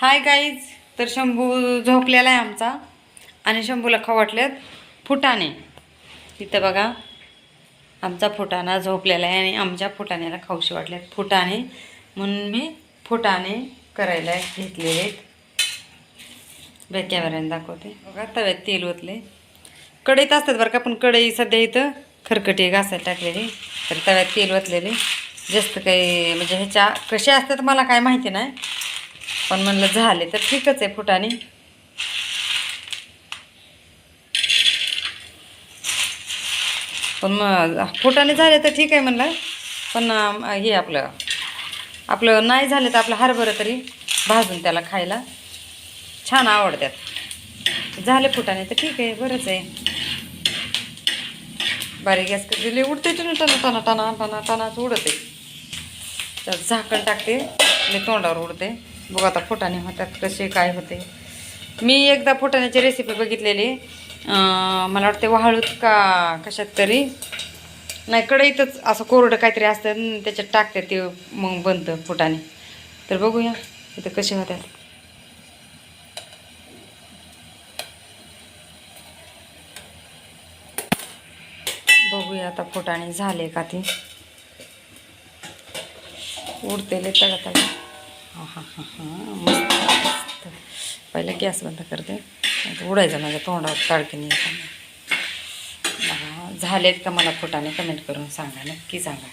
Hi guys तर शंभू झोपलेला आहे आमचा. आणि शंभूला खाऊ फुटाणे. तिथं बघा आमचा फुटाणा झोपलेला आहे आणि आमच्या फुटाण्याला खाऊशी वाटलेत फुटाणे. म्हणून मी फुटाणे करायला घेतलेले आहेत. बॅक कॅमेऱ्याने दाखवते. बघा तव्यात तेल ओतले कढईत असतात बरं का पण कढई सध्या इथं खरकटी घासायला टाकलेली. तर तव्यात तेल ओतलेले. जास्त काही म्हणजे ह्याच्या कसे असतात मला काय माहिती नाही. पण म्हणलं झाले तर ठीकच आहे फुटाने. पण मग फुटाने झाले तर ठीक आहे म्हणलं. पण हे आपलं आपलं नाही झालं तर आपलं हरभरं तरी भाजून त्याला खायला. छान आवडतात. झाले फुटाने तर ठीक आहे बरंच आहे. बारीक गॅस दिली उडते टना टना टना टना टना टनाच उडते. तर झाकण टाकते आणि तोंडावर उडते. बघू आता फुटाणे होतात कसे काय होते. मी एकदा फुटाण्याची रेसिपी बघितलेली. मला वाटते वाळूत का कशात तरी. नाही कढईतच असं कोरडं काहीतरी असतं आणि त्याच्यात टाकते ते मग बनतं फुटाने तर बघूया इथं कसे होतात. बघूया आता फुटाणे झाले का ते. उडतेले तळा तळा हा हा हा मस्त मस्त पहिलं गॅस बंद करते. उडायचं माझ्या तोंडावर ताडकीने येताना. झालेत का मला फुटाने कमेंट करून सांगा नक्की सांगा.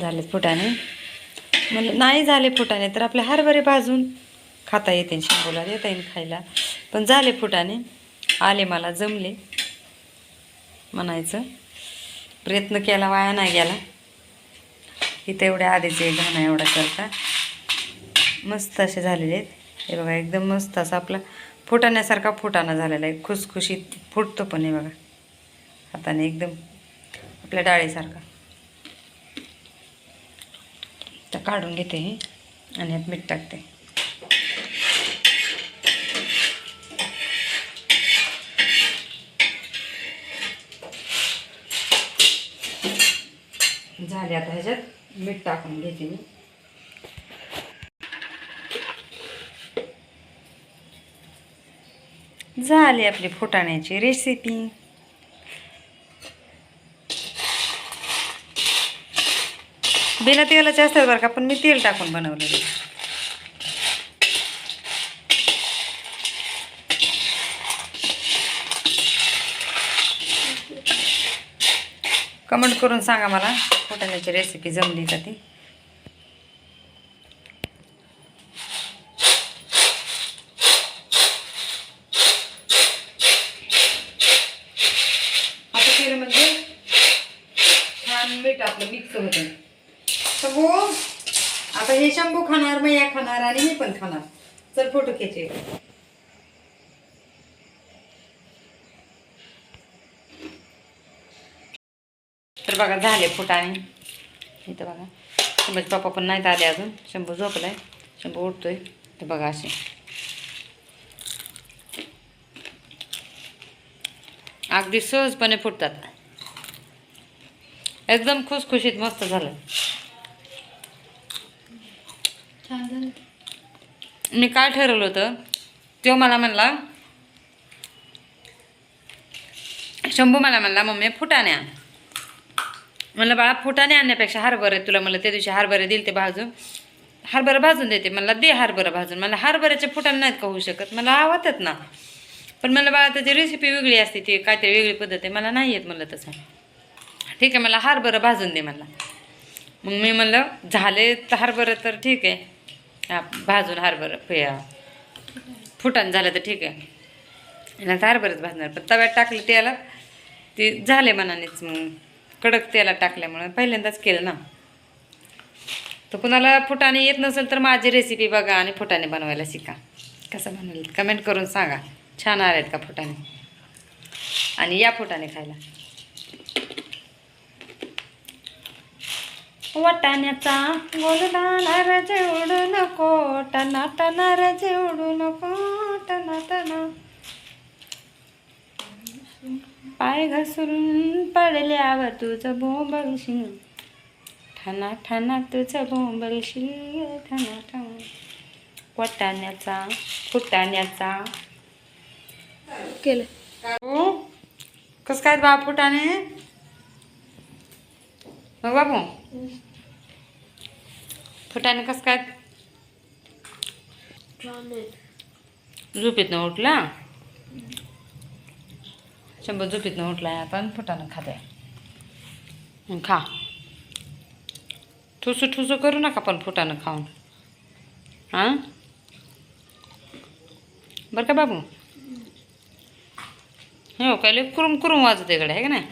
झालेत फुटाने. म्हणजे नाही झाले फुटाने तर आपले हरभरे भाजून खाता येते शंभूला देता येईल खायला. पण झाले फुटाने. आले मला जमले. म्हणायचं. प्रयत्न केला वाया नाही गेला. इथं एवढ्या आधीचे घाणा एवढा करता. मस्त असे झालेले आहेत. हे बघा एकदम मस्त असा आपला फुटाण्यासारखा फुटाणा झालेला आहे. खुसखुशीत फुटतो पण हे बघा. हाताने एकदम आपल्या डाळीसारखा. तर काढून घेते आणि ह्यात मीठ टाकते. झाले आता ह्याच्यात. मीठ टाकून घेते मी. झाली आपली फुटाण्याची रेसिपी बिना तेलाचे असतात बरं का पण मी तेल टाकून बनवलेले कमेंट करून सांगा मला फुटाण्याची रेसिपी जमली का ती. आता केलं म्हणजे छान मीठ आपलं मिक्स होतं. शंभू आता हे शंभू खाणार मैया खाणार आणि मी पण खाणार. चल फोटो खेचे. तर बघा झाले फुटाणे इथं बघा. शंभूचे पप्पा पण नाहीत आले अजून. शंभू झोपलाय. शंभू उठतोय. तर बघा असे. अगदी सहजपणे फुटतात. एकदम खुसखुशीत मस्त झालं. मी काय ठरवलं होतं तो मला म्हणला शंभू मला म्हणला मम्मी फुटाणे आण म्हणलं बाळा फुटाने आणण्यापेक्षा हरभरे तुला मला त्या दिवशी हरभरे दिल ते भाजून. हरभरा भाजून देते मला दे हरभरा भाजून. मला हरभऱ्याचे फुटाने नाहीत का होऊ शकत? मला आवडतात ना. पण मला बाळा त्याची रेसिपी वेगळी असते ती काहीतरी वेगळी पद्धत आहे. मला नाही येत म्हणलं तसं. ठीक आहे मला हरभरं भाजून दे मला मग मी म्हणलं झाले तर हरभरं तर ठीक आहे. हा, भाजून हरभरं पे- फुटाण झालं तर ठीक आहे. नाही तर भाजणार. पण तव्यात टाकलं त्याला ते झाले मनानेच मग. कडक तेलात टाकल्यामुळं पहिल्यांदाच केलं ना. तर कुणाला फुटाणे येत नसेल तर माझी रेसिपी बघा आणि फुटाणे बनवायला शिका. कसं बनवलं कमेंट करून सांगा. छान आलेत का फुटाणे? आणि या फुटाणे खायला. वाटाण्याचा गोलदाना रजेवडू नको टना टना रजेवडू नको टना टना पाय घसरून पडल्यावर तुझं बोंबलशील ठना ठना तुझं बोंबलशील ठना ठना वटाण्याचा फुटाण्याचा. केलं. बाबू कसं काय बा फुटाणे? मग बाबू? फुटाणे कसं काय? झोपेतनं उठला? शंभर झोपेतनं उठलाय आपण फुटाणं खाते मग खा. ठुसू ठुसू करू नका पण फुटाणं खाऊन. हां? बरं का बाबू? हो काय कुरुम कुरुम वाजत इकडे आहे का नाही?